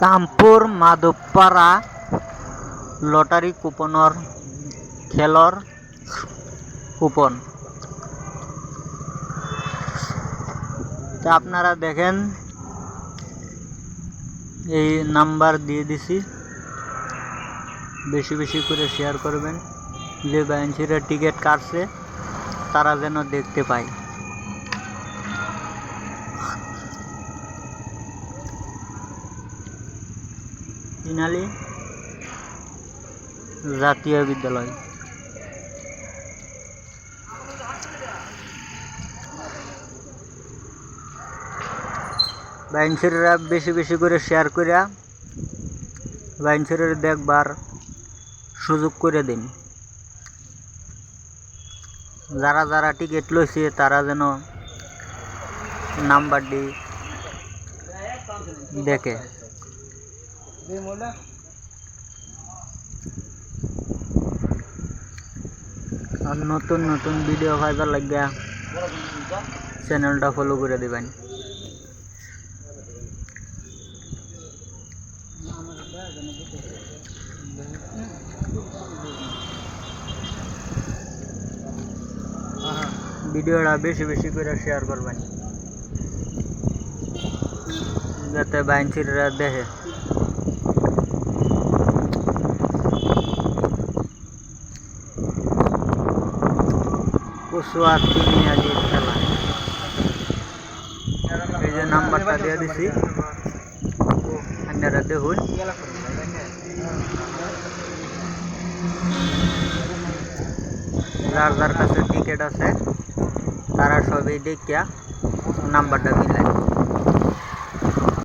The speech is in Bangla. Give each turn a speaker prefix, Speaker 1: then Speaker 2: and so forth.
Speaker 1: কামপুর মাধবপাড়া লটারি কুপনৰ খেলৰ কুপন। তা আপনারা দেখেন, এই নাম্বার দিয়ে দিছি। বেশি বেশি করে শেয়ার করবেন। যে ব্যাঞ্চিরা টিকিট কাটছে, তারা যেন দেখতে পায়। ইনালি জাতীয় বিদ্যালয়। বাইনসিরা বেশি বেশি করে শেয়ার করিয়া বাইনসিরের দেখবার সুযোগ করে দিন। যারা যারা টিকিট লইছে, তারা যেন নাম্বারটি দেখে। আর নতুন নতুন ভিডিও পাইবার লাগিয়া চ্যানেলটা ফলো করে দিবেন ভিডিওটা বেশি বেশি করে শেয়ার করবেন যাতে বাইনছিরা দেখে কচুয়া তিনিয়ালির খেলা। এই যে নাম্বারটা দিয়ে দিছি। আপনারা দেখুন। যার যার কাছে টিকিট আছে, তারা সবই দেখিয়া নাম্বারটা মিলায়